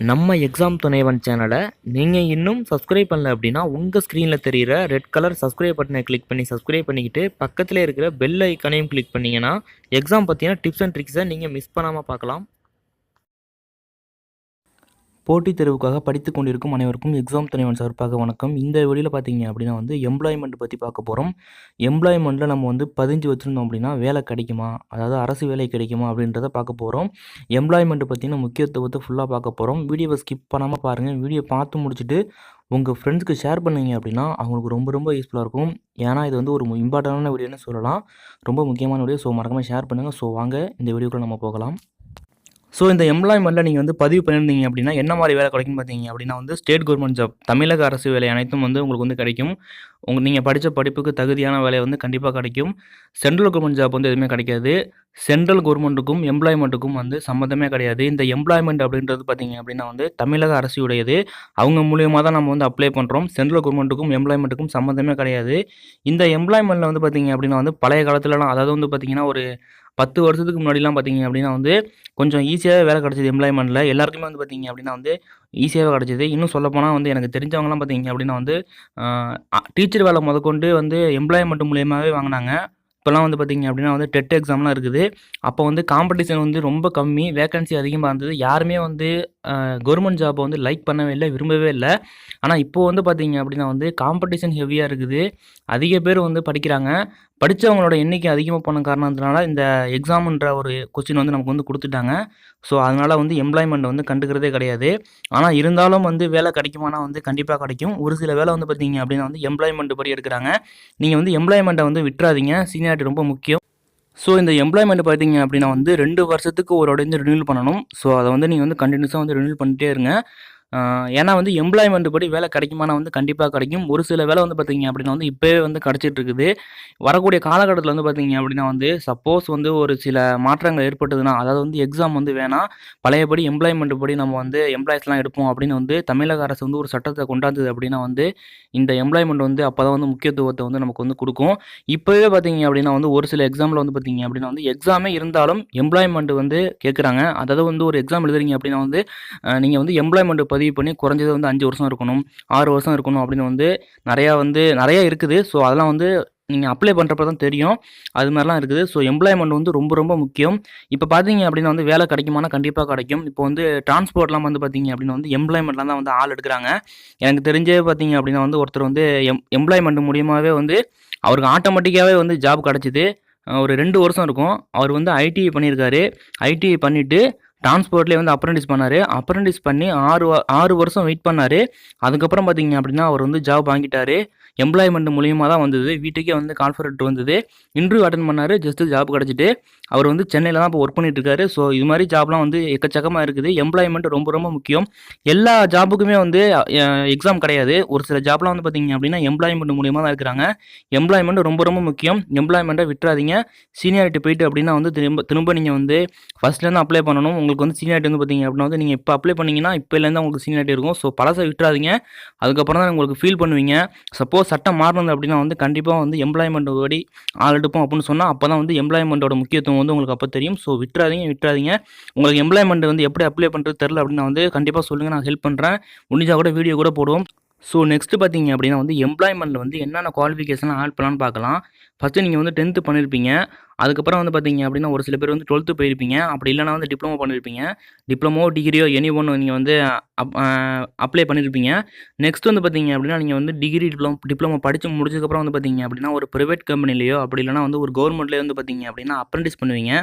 நம்ம எக்ஸாம் துணைவன் சேனலை நீங்கள் இன்னும் சப்ஸ்கிரைப் பண்ணல அப்படின்னா உங்கள் ஸ்க்ரீனில் தெரிகிற ரெட் கலர் சப்ஸ்கிரைப் பட்டனை கிளிக் பண்ணி சப்ஸ்கிரைப் பண்ணிக்கிட்டு பக்கத்தில் இருக்கிற பெல் ஐக்கானையும் கிளிக் பண்ணிங்கன்னா எக்ஸாம் பற்றின டிப்ஸ் அண்ட் ட்ரிக்ஸை நீங்கள் மிஸ் பண்ணாமல் பார்க்கலாம். போட்டித் தேர்வுக்காக படித்து கொண்டிருக்கும் அனைவருக்கும் எக்ஸாம் துணைவன் சார்பாக வணக்கம். இந்த வெளியில் பார்த்தீங்க அப்படின்னா வந்து எம்ப்ளாய்மெண்ட் பற்றி பார்க்க போகிறோம் எம்ப்ளாய்மெண்ட்டில் நம்ம வந்து பதிஞ்சு வச்சுருந்தோம் அப்படின்னா வேலை கிடைக்குமா? அதாவது அரசு வேலை கிடைக்குமா அப்படின்றத பார்க்க போகிறோம் எம்ப்ளாய்மெண்ட் பற்றின முக்கியத்துவத்தை ஃபுல்லாக பார்க்க போகிறோம் வீடியோவை ஸ்கிப் பண்ணாமல் பாருங்கள் வீடியோ பார்த்து முடிச்சுட்டு உங்கள் ஃப்ரெண்ட்ஸ்க்கு ஷேர் பண்ணீங்க அப்படின்னா அவங்களுக்கு ரொம்ப ரொம்ப யூஸ்ஃபுல்லாக இருக்கும். ஏன்னா இது வந்து ஒரு இம்பார்ட்டண்டான வீடியோன்னு சொல்லலாம். ரொம்ப முக்கியமான வீடியோ ஸோ மறக்காமல் ஷேர் பண்ணுங்கள் ஸோ வாங்க இந்த வீடியோக்குள்ளே நம்ம போகலாம். ஸோ இந்த எம்ப்ளாய்மெண்ட்டில் நீங்கள் வந்து பதிவு பண்ணியிருந்தீங்க அப்படின்னா என்ன மாதிரி வேலை கிடைக்கும் பார்த்தீங்க அப்படின்னா வந்து ஸ்டேட் கவர்மெண்ட் ஜாப் தமிழக அரசு வேலை அனைத்தும் வந்து உங்களுக்கு வந்து கிடைக்கும். உங்கள் நீங்கள் படித்த படிப்புக்கு தகுதியான வேலை வந்து கண்டிப்பாக கிடைக்கும். சென்ட்ரல் கவர்மெண்ட் ஜாப் வந்து எதுவுமே கிடைக்காது. சென்ட்ரல் கவர்மெண்ட்டுக்கும் எம்ப்ளாய்மெண்ட்டுக்கும் வந்து சம்மந்தமே கிடையாது. இந்த எம்ப்ளாய்மெண்ட் அப்படின்றது பார்த்தீங்க அப்படின்னா வந்து தமிழக அரசுடையது. அவங்க மூலியமாக தான் நம்ம வந்து அப்ளை பண்ணுறோம் சென்ட்ரல் கவர்மெண்ட்டுக்கும் எம்ப்ளாய்மெண்ட்டுக்கும் சம்மந்தமே கிடையாது. இந்த எம்ப்ளாய்மெண்ட்டில் வந்து பார்த்தீங்க அப்படின்னா வந்து பழைய காலத்துலலாம் அதாவது வந்து பார்த்தீங்கன்னா ஒரு பத்து வருஷத்துக்கு முன்னாடிலாம் பார்த்தீங்க அப்படின்னா வந்து கொஞ்சம் ஈஸியாகவே வேலை கிடச்சிது எம்ப்ளாய்மெண்ட்டில் எல்லாருக்குமே வந்து பார்த்தீங்க அப்படின்னா வந்து ஈஸியாகவே கிடச்சிது. இன்னும் சொல்லப்போனால் வந்து எனக்கு தெரிஞ்சவங்கலாம் பார்த்தீங்க அப்படின்னா வந்து டீச்சர் வேலை முதற்கொண்டு வந்து எம்ப்ளாய்மெண்ட் மூலியமாகவே வாங்கினாங்க. இப்போல்லாம் வந்து பார்த்தீங்க அப்படின்னா வந்து டெட் எக்ஸாம்லாம் இருக்குது. அப்போ வந்து காம்படிஷன் வந்து ரொம்ப கம்மி வேகன்சி அதிகமாக இருந்தது. யாருமே வந்து கவர்மெண்ட் ஜாப்பை வந்து லைக் பண்ணவே இல்லை விரும்பவே இல்லை. ஆனால் இப்போது வந்து பார்த்தீங்க அப்படின்னா வந்து காம்படிஷன் ஹெவியாக இருக்குது. அதிக பேர் வந்து படிக்கிறாங்க. படித்தவங்களோட எண்ணிக்கை அதிகமாக போன காரணத்தினால இந்த எக்ஸாமுன்ற ஒரு கொஸ்டின் வந்து நமக்கு வந்து கொடுத்துட்டாங்க. ஸோ அதனால் வந்து எம்ப்ளாய்மெண்ட் வந்து கண்டுக்கிறதே கிடையாது. ஆனால் இருந்தாலும் வந்து வேலை கிடைக்குமானா வந்து கண்டிப்பாக கிடைக்கும். ஒரு சில வேலை வந்து பார்த்தீங்க அப்படின்னா வந்து எம்ப்ளாய்மெண்ட் படி எடுக்கிறாங்க. நீங்கள் வந்து எம்ப்ளாய்மெண்ட்டை வந்து விட்டுறாதீங்க. சீனியாரிட்டி ரொம்ப முக்கியம். ஸோ இந்த எம்ப்ளாய்மெண்ட் பார்த்தீங்க அப்படின்னா வந்து ரெண்டு வருஷத்துக்கு ஒரு உடஞ்சு ரினியூல் பண்ணணும். ஸோ அதை வந்து நீங்கள் வந்து கண்டினியூஸாக வந்து ரினியூல் பண்ணிட்டே இருங்க. ஏன்னா வந்து எம்ப்ளாய்மெண்ட் படி வேலை கிடைக்குமானா வந்து கண்டிப்பாக கிடைக்கும். ஒரு சில வேலை வந்து பார்த்திங்க அப்படின்னா வந்து இப்போவே வந்து கிடச்சிட்டு இருக்குது. வரக்கூடிய காலகட்டத்தில் வந்து பார்த்தீங்க அப்படின்னா வந்து சப்போஸ் வந்து ஒரு சில மாற்றங்கள் ஏற்பட்டதுன்னா அதாவது வந்து எக்ஸாம் வந்து வேணாம் பழையபடி எம்ப்ளாய்மெண்ட் படி நம்ம வந்து எம்ப்ளாய்ஸ்லாம் எடுப்போம் அப்படின்னு வந்து தமிழக அரசு வந்து ஒரு சட்டத்தை கொண்டாந்தது அப்படின்னா வந்து இந்த எம்ப்ளாய்மெண்ட் வந்து அப்போ தான் வந்து முக்கியத்துவத்தை வந்து நமக்கு வந்து கொடுக்கும். இப்போவே பார்த்திங்க அப்படின்னா வந்து ஒரு சில எக்ஸாமில் வந்து பார்த்தீங்க அப்படின்னா வந்து எக்ஸாமே இருந்தாலும் எம்ப்ளாய்மெண்ட் வந்து கேட்குறாங்க அதாவது வந்து ஒரு எக்ஸாம் எழுதுறீங்க அப்படின்னா வந்து நீங்கள் வந்து எம்ப்ளாய்மெண்ட் பதிவு பண்ணி குறைஞ்சது வந்து அஞ்சு வருஷம் இருக்கணும் ஆறு வருஷம் இருக்கணும் அப்படின்னு வந்து நிறையா வந்து நிறையா இருக்குது. ஸோ அதெல்லாம் வந்து நீங்கள் அப்ளை பண்ணுறப்ப தான் தெரியும். அது மாதிரிலாம் இருக்குது. ஸோ எம்ப்ளாய்மெண்ட் வந்து ரொம்ப ரொம்ப முக்கியம். இப்போ பார்த்தீங்க அப்படின்னா வந்து வேலை கிடைக்குமானா கண்டிப்பாக கிடைக்கும். இப்போ வந்து டிரான்ஸ்போர்ட்லாம் வந்து பார்த்தீங்க அப்படின்னா வந்து எம்ப்ளாய்மெண்ட்லாம் தான் வந்து ஆள் எடுக்கிறாங்க. எனக்கு தெரிஞ்சே பார்த்தீங்க அப்படின்னா வந்து ஒருத்தர் வந்து எம் எம்ப்ளாய்மெண்ட் மூலியமாகவே வந்து அவருக்கு ஆட்டோமேட்டிக்காகவே வந்து ஜாப் கிடச்சிது. ஒரு ரெண்டு வருஷம் இருக்கும். அவர் வந்து ஐடிஐ பண்ணியிருக்காரு. ஐடிஐ பண்ணிவிட்டு டிரான்ஸ்போர்ட்லேயே வந்து அப்ரெண்டிஸ் பண்ணார். அப்ரண்டிஸ் பண்ணி ஆறு ஆறு வருஷம் வெயிட் பண்ணார். அதுக்கப்புறம் பார்த்தீங்க அப்படின்னா அவர் வந்து ஜாப் வாங்கிட்டார். எம்ப்ளாய்மெண்ட் மூலியமாக தான் வந்தது. வீட்டுக்கே வந்து கான்ஃபரன்ட் வந்தது. இன்டர்வியூ அட்டன் பண்ணார். ஜஸ்ட்டு ஜாப் கிடச்சிட்டு. அவர் வந்து சென்னையில் தான் இப்போ ஒர்க் பண்ணிட்டு இருக்காரு. ஸோ இது மாதிரி ஜாப்லாம் வந்து எக்கச்சக்கமாக இருக்குது. எம்ப்ளாய்மெண்ட் ரொம்ப ரொம்ப முக்கியம். எல்லா ஜாபுக்குமே வந்து எக்ஸாம் கிடையாது. ஒரு சில ஜாப்லாம் வந்து பார்த்தீங்க அப்படின்னா எம்ப்ளாய்மெண்ட் மூலியமாக தான் இருக்கிறாங்க. எம்ப்ளாய்மெண்ட் ரொம்ப ரொம்ப முக்கியம். எம்ப்ளாய்மெண்ட்டை விட்டுறாதீங்க. சீனியாரிட்டி போயிட்டு அப்படின்னா வந்து திரும்ப திரும்ப நீங்கள் வந்து ஃபஸ்ட்லேருந்து அப்ளை பண்ணணும். உங்களுக்கு உங்களுக்கு வந்து சீனியாரிட்டி வந்து பார்த்தீங்க அப்படின்னா வந்து நீங்கள் இப்போ அப்ளை பண்ணிங்கன்னா இப்போலேருந்து உங்களுக்கு சீனியாரிட்டி இருக்கும். ஸோ பழசை விட்டுறாதீங்க. அதுக்கப்புறம் தான் உங்களுக்கு ஃபீல் பண்ணுவீங்க. சப்போஸ் சட்டம் மாறினது அப்படின்னா வந்து கண்டிப்பாக வந்து எம்ப்ளாய்மெண்ட் படி ஆள் எடுப்போம் அப்படின்னு சொன்னால் அப்போ தான் வந்து எம்ப்ளாய்மெண்ட்டோட முக்கியத்துவம் வந்து உங்களுக்கு அப்போ தெரியும். ஸோ விட்டுறாதீங்க விட்டுறாதீங்க. உங்களுக்கு எம்ப்ளாய்மெண்ட் வந்து எப்படி அப்ளை பண்ணுறது தெரில அப்படின்னா வந்து கண்டிப்பாக சொல்லுங்கள் நான் ஹெல்ப் பண்ணுறேன் முடிஞ்சால் கூட வீடியோ கூட போடுவோம். ஸோ நெக்ஸ்ட்டு பார்த்தீங்க அப்படின்னா வந்து எம்ப்ளாய்மெண்ட்டில் வந்து என்னென்ன குவாலிஃபிகேஷன்லாம் ஆட் பண்ணலான்னு பார்க்கலாம். ஃபஸ்ட்டு நீங்கள் வந்து டென்த்து பண்ணியிருப்பீங்க அதுக்கப்புறம் வந்து பார்த்தீங்க அப்படின்னா ஒரு சில பேர் வந்து டுவெல்த்து போயிருப்பீங்க. அப்படி இல்லைனா வந்து டிப்ளமோ பண்ணியிருப்பீங்க டிப்ளமோ டிகிரியோ எனி ஒன்று நீங்கள் வந்து அப் அப்ளை பண்ணியிருப்பீங்க நெக்ஸ்ட் வந்து பார்த்தீங்க அப்படின்னா நீங்கள் வந்து டிகிரி டிப்ளமோ டிப்ளமோ படித்து முடிச்சதுக்கப்புறம் வந்து பார்த்தீங்க அப்படின்னா ஒரு ப்ரைவேட் கம்பெனிலையோ அப்படி இல்லைனா வந்து ஒரு கவர்மெண்ட்லேயே வந்து பார்த்தீங்க அப்படின்னா அப்ரெண்டிஸ் பண்ணுவீங்க.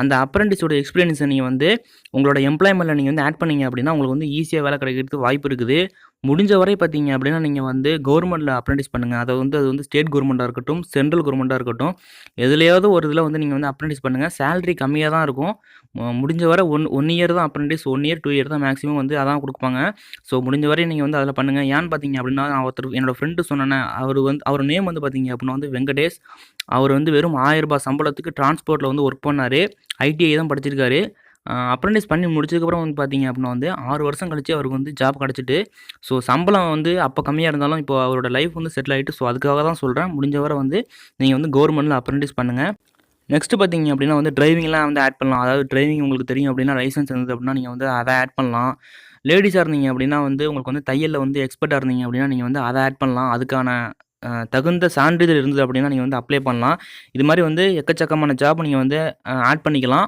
அந்த அப்ரெண்டிஸோட எக்ஸ்பீரியன்ஸை நீங்கள் வந்து உங்களோட எம்ப்ளாய்மெண்ட்டில் நீங்கள் வந்து ஆட் பண்ணீங்க அப்படின்னா உங்களுக்கு வந்து ஈஸியாக வேலை கிடைக்கிறதுக்கு வாய்ப்பு இருக்குது. முடிஞ்ச வரை பார்த்தீங்க அப்படின்னா நீங்கள் வந்து கவர்மெண்ட்டில் அப்ரெண்டிஸ் பண்ணுங்கள் அதை வந்து அது வந்து ஸ்டேட் கவர்மெண்ட்டாக இருக்கட்டும் சென்ட்ரல் கவர்மெண்ட்டாக இருக்கட்டும் எதுலையாவது ஒரு இதில் வந்து நீங்கள் வந்து அப்ரெண்டிஸ் பண்ணுங்கள் சேலரி கம்மியாக தான் இருக்கும். முடிஞ்ச வரை ஒன் ஒன் இயர் தான் apprentice one year two year தான் மேக்ஸிமம் வந்து அதான் கொடுப்பாங்க. ஸோ முடிஞ்ச வரை நீங்கள் வந்து அதில் பண்ணுங்கள் ஏன்னு பார்த்தீங்க அப்படின்னா நான் ஒருத்தர் என்னோடய ஃப்ரெண்டு சொன்னேன் அவர் வந்து அவர் நேம் வந்து பார்த்தீங்க அப்படின்னா வந்து வெங்கடேஷ். அவர் வந்து வெறும் ஆயிரம் ரூபாய் சம்பளத்துக்கு டிரான்ஸ்போர்ட்டில் வந்து ஒர்க் பண்ணார். ஐடிஐ தான் படிச்சிருக்காரு. அப்ரெண்டிஸ் பண்ணி முடிச்சதுக்கப்புறம் வந்து பார்த்தீங்க அப்படின்னா வந்து ஆறு வருஷம் கழிச்சு அவருக்கு வந்து ஜாப் கிடச்சிட்டு ஸோ சம்பளம் வந்து அப்போ கம்மியாக இருந்தாலும் இப்போ அவரோட லைஃப் வந்து செட்டில் ஆகிட்டு ஸோ அதுக்காக தான் சொல்கிறேன் முடிஞ்ச வரை வந்து நீங்கள் வந்து கவர்மெண்ட்டில் அப்ரெண்டிஸ் பண்ணுங்கள் நெக்ஸ்ட் பார்த்தீங்க அப்படின்னா வந்து டிரைவிங்லாம் வந்து ஆட் பண்ணலாம். அதாவது டிரைவிங் உங்களுக்கு தெரியும் அப்படின்னா லைசன்ஸ் இருந்தது அப்படின்னா நீங்கள் வந்து அதை ஆட் பண்ணலாம். லேடிஸாக இருந்தீங்க அப்படின்னா வந்து உங்களுக்கு வந்து தையலில் வந்து எக்ஸ்பர்ட்டாக இருந்தீங்க அப்படின்னா நீங்கள் வந்து அதை ஆட் பண்ணலாம். அதுக்கான தகுந்த சான்றிதழ் இருந்தது அப்படின்னா நீங்கள் வந்து அப்ளை பண்ணலாம். இது மாதிரி வந்து எக்கச்சக்கமான ஜாப் நீங்கள் வந்து ஆட் பண்ணிக்கலாம்.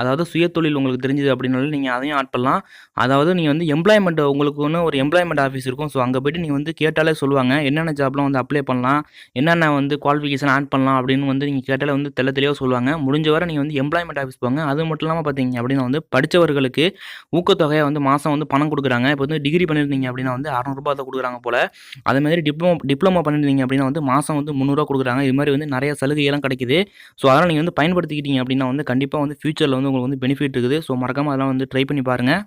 அதாவது சுயதொழில் உங்களுக்கு தெரிஞ்சது அப்படின்னாலும் நீங்கள் அதையும் ஆட் பண்ணலாம். அதாவது நீங்கள் வந்து எம்ப்ளாய்மெண்ட் உங்களுக்கு ஒன்று ஒரு எம்ப்ளாய்மெண்ட் ஆஃபீஸ் இருக்கும். ஸோ அங்கே போய்ட்டு நீங்கள் வந்து கேட்டாலே சொல்லுவாங்க என்னென்ன ஜாப்லாம் வந்து அப்ளை பண்ணலாம்? என்னென்ன வந்து குவாலிஃபிகேஷன் ஆட் பண்ணலாம்? அப்படின்னு வந்து நீங்கள் கேட்டாலே வந்து தெள்ள தெளிவாக சொல்லுவாங்க. முடிஞ்ச வரை நீங்கள் வந்து எம்ப்ளாய்மெண்ட் ஆஃபீஸ் போங்க. அது மட்டும் இல்லாமல் பார்த்தீங்க அப்படின்னா வந்து படித்தவர்களுக்கு ஊக்கத்தொகையை வந்து மாதம் வந்து பணம் கொடுக்குறாங்க. இப்போ வந்து டிகிரி பண்ணியிருந்தீங்க அப்படின்னா வந்து அறநூறுபா தான் கொடுக்குறாங்க போல். அதே மாதிரி டிப்ளமோ டிப்ளமோ பண்ணியிருந்தீங்க அப்படின்னா வந்து மாதம் வந்து முந்நூறுரூவா கொடுக்குறாங்க. இது மாதிரி வந்து நிறைய சலுகையெல்லாம் கிடைக்குது. ஸோ அதெல்லாம் நீங்கள் வந்து பயன்படுத்திக்கிட்டீங்க அப்படின்னா வந்து கண்டிப்பாக வந்து ஃபியூச்சரில் வந்து உங்களுக்கு வந்து பெனிஃபிட் இருக்குது. ஸோ மறக்காமல் அதெல்லாம் வந்து ட்ரை பண்ணி பாருங்கள்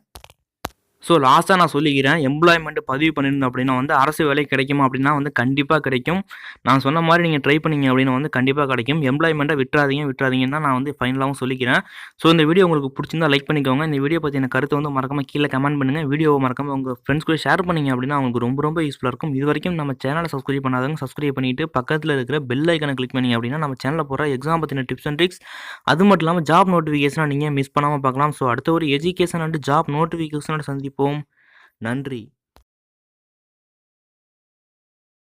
ஸோ லாஸ்ட்டாக நான் சொல்லிக்கிறேன். எம்ப்ளாய்மெண்ட் பதிவு பண்ணியிருந்தோம் அப்படின்னா வந்து அரசு வேலை கிடைக்குமா அப்படின்னா வந்து கண்டிப்பாக கிடைக்கும். நான் சொன்ன மாதிரி நீங்கள் ட்ரை பண்ணீங்க அப்படின்னா வந்து கண்டிப்பாக கிடைக்கும். எம்ப்ளாய்மெண்ட்டை விட்டுறாதீங்க விட்டுறாதீங்கன்னு தான் நான் வந்து ஃபைனலாகவும் சொல்லிக்கிறேன். ஸோ இந்த வீடியோ உங்களுக்கு பிடிச்சிருந்தா லைக் பண்ணிக்கோங்க. இந்த வீடியோ பற்றின கருத்தை வந்து மறக்காம கீழே கமெண்ட் பண்ணுங்கள் வீடியோவை மறக்காம உங்கள் ஃப்ரெண்ட்ஸ் கூட ஷேர் பண்ணிங்க அப்படின்னா அவங்களுக்கு ரொம்ப ரொம்ப யூஸ்ஃபுல்லாக இருக்கும். இது வரைக்கும் நம்ம சேனலை சப்ஸ்கிரைப் பண்ணாதவங்க சப்ஸ்கிரைப் பண்ணிட்டு பக்கத்தில் இருக்கிற பெல் ஐக்கனை கிளிக் பண்ணி அப்படின்னா நம்ம சேனலில் போகிற எக்ஸாம் பற்றின டிப்ஸ் அண்ட் ட்ரிக்ஸ் அது மட்டும் இல்லாமல் ஜாப் நோட்டிஃபிகேஷனாக நீங்கள் மிஸ் பண்ணாமல் பார்க்கலாம். ஸோ அடுத்த ஒரு எஜுகேஷன் அண்ட் ஜாப் நோட்டிஃபிகேஷனோட சந்திப்போம். நன்றி.